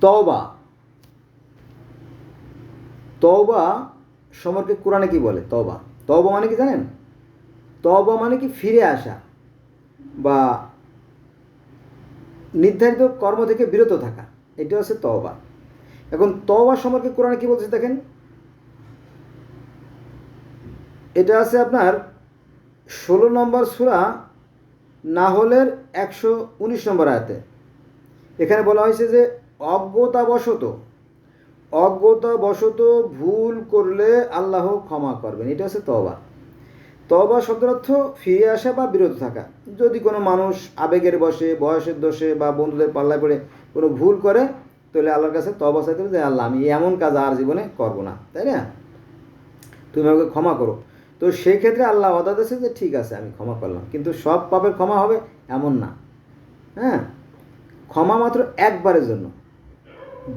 তওবা। তওবা সম্পর্কে কোরআনে কি বলে? তওবা। তওবা মানে কি জানেন? তওবা মানে কি ফিরে আসা বা নির্ধারিত কর্ম থেকে বিরত থাকা। এটা হচ্ছে তওবা। এখন তওবা সম্পর্কে কোরআনে কি বলছে দেখেন? এটা আছে আপনার ষোলো নম্বর সূরা নাহলের একশো উনিশ নম্বর আয়াতে। এখানে বলা হয়েছে যে অজ্ঞতাবশত অজ্ঞতাবশত ভুল করলে আল্লাহ ক্ষমা করবেন। এটা হচ্ছে তবা তবা শব্দের অর্থ ফিরে আসা বা বিরত থাকা। যদি কোনো মানুষ আবেগের বসে বয়সের দোষে বা বন্ধুদের পাল্লায় পড়ে কোনো ভুল করে, তাহলে আল্লাহর কাছে তবা চাইতে হবে যে, আল্লাহ, আমি এমন কাজ আর জীবনে করব না। তাই না? তুমি আমাকে ক্ষমা করো। তো সেক্ষেত্রে আল্লাহ অদা দিয়েছে যে, ঠিক আছে, আমি ক্ষমা করলাম। কিন্তু সব পাপের ক্ষমা হবে এমন না। হ্যাঁ? ক্ষমা মাত্র একবারের জন্য।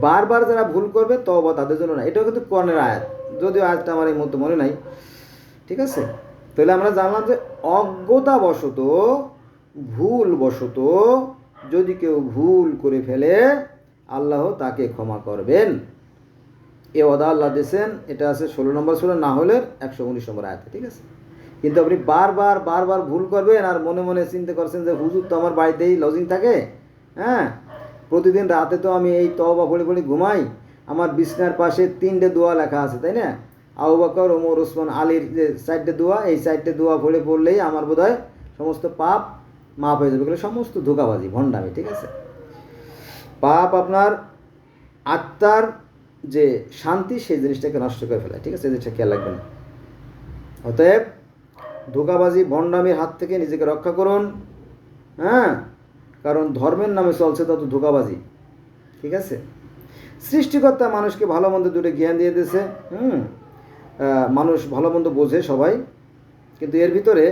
বারবার যারা ভুল করবে তবা তাদের জন্য না। এটাও কিন্তু কর্ণের আয়াত। যদিও আয়াতটা আমার এই মধ্যে মনে নাই। ঠিক আছে? তাহলে আমরা জানলাম যে অজ্ঞতা অজ্ঞতাবশত, ভুলবশত যদি কেউ ভুল করে ফেলে, আল্লাহ তাকে ক্ষমা করবেন। এ অদা আল্লাহ দিয়েছেন। এটা আছে ষোলো নম্বর ষোলো না হলে একশো উনিশ নম্বর আয়াতে। ঠিক আছে? কিন্তু আপনি বারবার বারবার ভুল করবেন আর মনে মনে চিন্তা করছেন যে, হুজুর তো আমার বাড়িতেই লজিং থাকে। হ্যাঁ? প্রতিদিন রাতে তো আমি এই তবা পড়ে পড়ে ঘুমাই। আমার বিছনার পাশে তিনটে দোয়া লেখা আছে, তাই না? আবু ওমর, ওসমান, আলীর যে চারটে দোয়া, এই চারটে দোয়া পড়ে পড়লেই আমার বোধহয় সমস্ত পাপ মাপ হয়ে যাবে। সমস্ত ধোকাবাজি, ভণ্ডামি, ঠিক আছে? পাপ আপনার আত্মার যে শান্তি, সেই জিনিসটাকে নষ্ট করে ফেলে, ঠিক আছে? জিনিসটা খেয়াল রাখবেন। অতএব ধোকাবাজি, ভণ্ডামির হাত থেকে নিজেকে রক্ষা করুন হ্যাঁ? কারণ ধর্মের নামে চলছে তত ধোকাবাজি। ঠিক আছে? সৃষ্টিকর্তা মানুষকে ভালো মন্দ দূরে জ্ঞান দিয়ে দিয়েছে, হুম? মানুষ ভালো মন্দ বোঝে সবাই। কিন্তু এর ভিতরে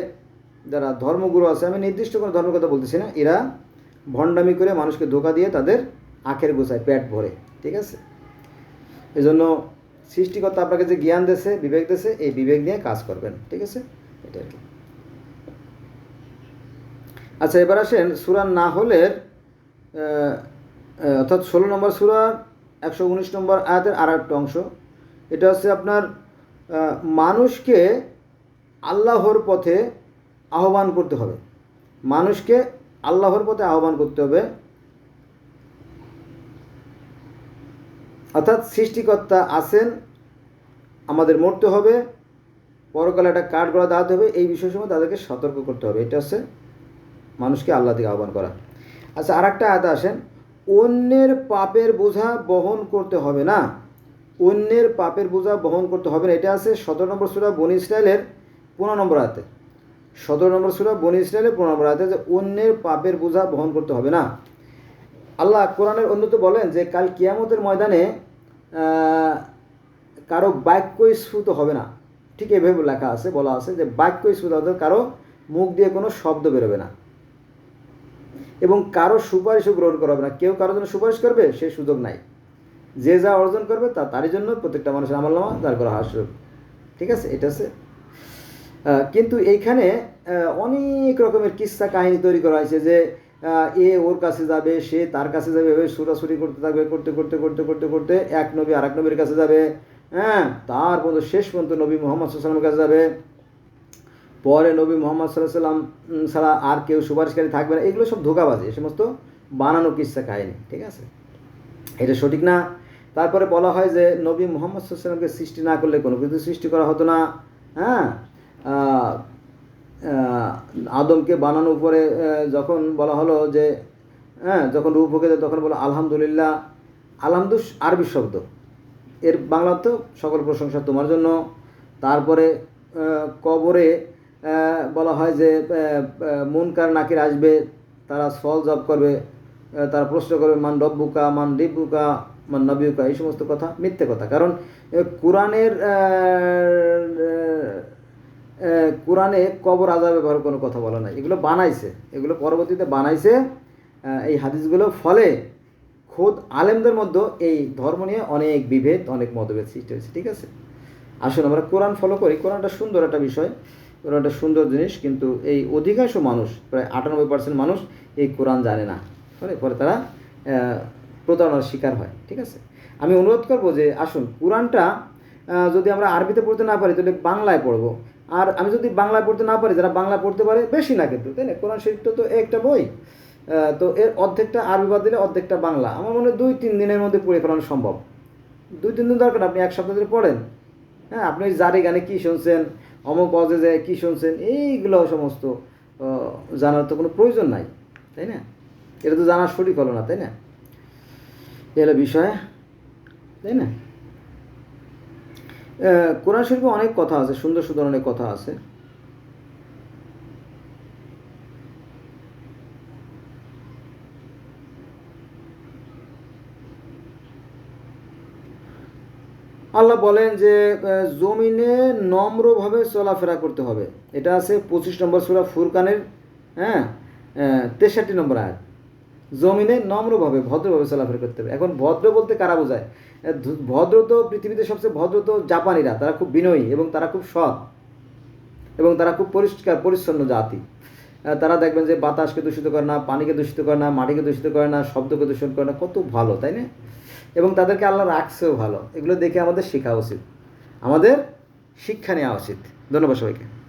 যারা ধর্মগুরু আছে, আমি নির্দিষ্ট কোনো ধর্মের কথা বলতেছি না, এরা ভণ্ডামি করে মানুষকে ধোকা দিয়ে তাদের আখের গোছায় পেট ভরে। ঠিক আছে? এই জন্য সৃষ্টিকর্তা আপনাকে যে জ্ঞান দেছে বিবেক দেছে এই বিবেক নিয়ে কাজ করবেন। ঠিক আছে? এটা আর কি। আচ্ছা এবার আসেন সুরার না হলের অর্থাৎ ষোলো নম্বর সুরার একশো উনিশ নম্বর আয়াতের আর একটা অংশ। এটা হচ্ছে আপনার মানুষকে আল্লাহর পথে আহ্বান করতে হবে। মানুষকে আল্লাহর পথে আহ্বান করতে হবে। অর্থাৎ সৃষ্টিকর্তা আছেন, আমাদের মরতে হবে, পরকালে একটা কাঠ গড়া দাঁড়াতে হবে, এই বিষয় সময় তাদেরকে সতর্ক করতে হবে। এটা হচ্ছে মানুষকে আল্লাহ থেকে আহ্বান করা। আচ্ছা আর একটা আয়াত আসেন, অন্যের পাপের বোঝা বহন করতে হবে না। অন্যের পাপের বোঝা বহন করতে হবে না। এটা আছে সতেরো নম্বর সুরা বনি ইসরায়েলের পনেরো নম্বর আয়াতে। সতেরো নম্বর সুরা বনি ইসরায়েলের পনেরো নম্বর আয়াতে যে অন্যের পাপের বোঝা বহন করতে হবে না। আল্লাহ কোরআনের অন্যত বলেন যে, কাল কিয়ামতের ময়দানে কারও বাক্য স্ফুত হবে না। ঠিক এভাবে লেখা আছে, বলা আছে যে বাক্য স্ফুত অর্থাৎ কারও মুখ দিয়ে কোনো শব্দ বেরোবে না। এবং কারও সুপারিশও গ্রহণ করা হবে না। কেউ কারোর জন্য সুপারিশ করবে সেই সুযোগ নাই। যে যা অর্জন করবে, তা তারই জন্য প্রত্যেকটা মানুষের আমল নামা দাঁড় করা হাস ঠিক আছে? এটা আছে কিন্তু এইখানে অনেক রকমের কিস্সা কাহিনী তৈরি করা হয়েছে যে এ ওর কাছে যাবে, সে তার কাছে যাবে, এভাবে ছুটাছুটি করতে থাকবে, করতে করতে করতে করতে করতে এক নবী আর এক নবীর কাছে যাবে হ্যাঁ তারপর শেষ পর্যন্ত নবী মোহাম্মদ সাল্লামের কাছে যাবে। পরে নবী মোহাম্মদ সাল্লাহ সাল্লাম ছাড়া আর কেউ সুপারিশকারী থাকবে না। এগুলো সব ধোকাবাজি, এ সমস্ত বানানো কিস্সা কাহিনী, ঠিক আছে? এটা সঠিক না? তারপরে বলা হয় যে নবী মোহাম্মদ সাল্লামকে সৃষ্টি না করলে কোনো কিছু সৃষ্টি করা হতো না। হ্যাঁ? আদমকে বানানোর উপরে যখন বলা হলো যে হ্যাঁ যখন রূপ হোকে তখন বলো আলহামদুলিল্লাহ। আলহামদু আরবি শব্দ। এর বাংলা তো সকল প্রশংসা তোমার জন্য। তারপরে কবরে বলা হয় যে মুনকার নাকির আসবে, তারা সল জব করবে তারা প্রশ্ন করবে, মান রব্বুকা, মান ডিব্বুকা মান নবিউকা এই সমস্ত কথা, মিথ্যে কথা। কারণ কোরআনের কোরআনে কবর আজাব ব্যবহার কোনো কথা বলা নাই। এগুলো বানাইছে, এগুলো পরবর্তীতে বানাইছে এই হাদিসগুলো ফলে খোদ আলেমদের মধ্যে এই ধর্ম নিয়ে অনেক বিভেদ, অনেক মতভেদ সৃষ্টি হয়েছে, ঠিক আছে? আসুন আমরা কোরআন ফলো করি। কোরআনটা সুন্দর একটা বিষয়। কোরআনটা সুন্দর জিনিস, কিন্তু এই অধিকাংশ মানুষ, প্রায় আটানব্বই পার্সেন্ট মানুষ এই কোরআন জানে না। পরে পরে তারা প্রতারণার শিকার হয়, ঠিক আছে? আমি অনুরোধ করব যে, আসুন, কোরআনটা যদি আমরা আরবিতে পড়তে না পারি, তাহলে বাংলায় পড়ব। আর আমি যদি বাংলায় পড়তে না পারি, যারা বাংলা পড়তে পারে, বেশি না কিন্তু, তাই না? কোরআন শরীফটা তো একটা বই। তো এর অর্ধেকটা আরবি বাদ দিলে অর্ধেকটা বাংলা। আমার মনে হয় দুই তিন দিনের মধ্যে পড়ে ফেলানো সম্ভব। দুই তিন দিন দরকার, আপনি এক সপ্তাহ ধরে পড়েন। হ্যাঁ আপনি ওই জারি গানে কী শুনছেন অমুক অজে যায়, কী শুনছেন, এইগুলো সমস্ত জানার তো কোনো প্রয়োজন নাই, তাই না? এটা তো জানার সঠিক হলো না, তাই না? এ বিষয়, তাই না? কোরআন শরীফে অনেক কথা আছে, সুন্দর সুন্দর অনেক কথা আছে। আল্লাহ বলেন যে জমিনে নম্রভাবে চলাফেরা করতে হবে। এটা আছে পঁচিশ নম্বর সুরা ফুরকানের হ্যাঁ তেষট্টি নম্বর আয়াত। জমিনে নম্রভাবে, ভদ্রভাবে চলাফেরা করতে হবে। এখন ভদ্র বলতে কারা বোঝায়? ভদ্র তো পৃথিবীতে সবচেয়ে ভদ্র তো জাপানিরা। তারা খুব বিনয়ী এবং তারা খুব সৎ এবং তারা খুব পরিষ্কার, পরিচ্ছন্ন জাতি। তারা দেখবেন যে বাতাসকে দূষিত করে না, পানিকে দূষিত করে না, মাটিকে দূষিত করে না, শব্দকে দূষণ করে না। কত ভালো, তাই না? এবং তাদেরকে আল্লাহ রাখছেও ভালো। এগুলো দেখে আমাদের শেখা উচিত। আমাদের শিক্ষা নেওয়া উচিত। ধন্যবাদ সবাইকে।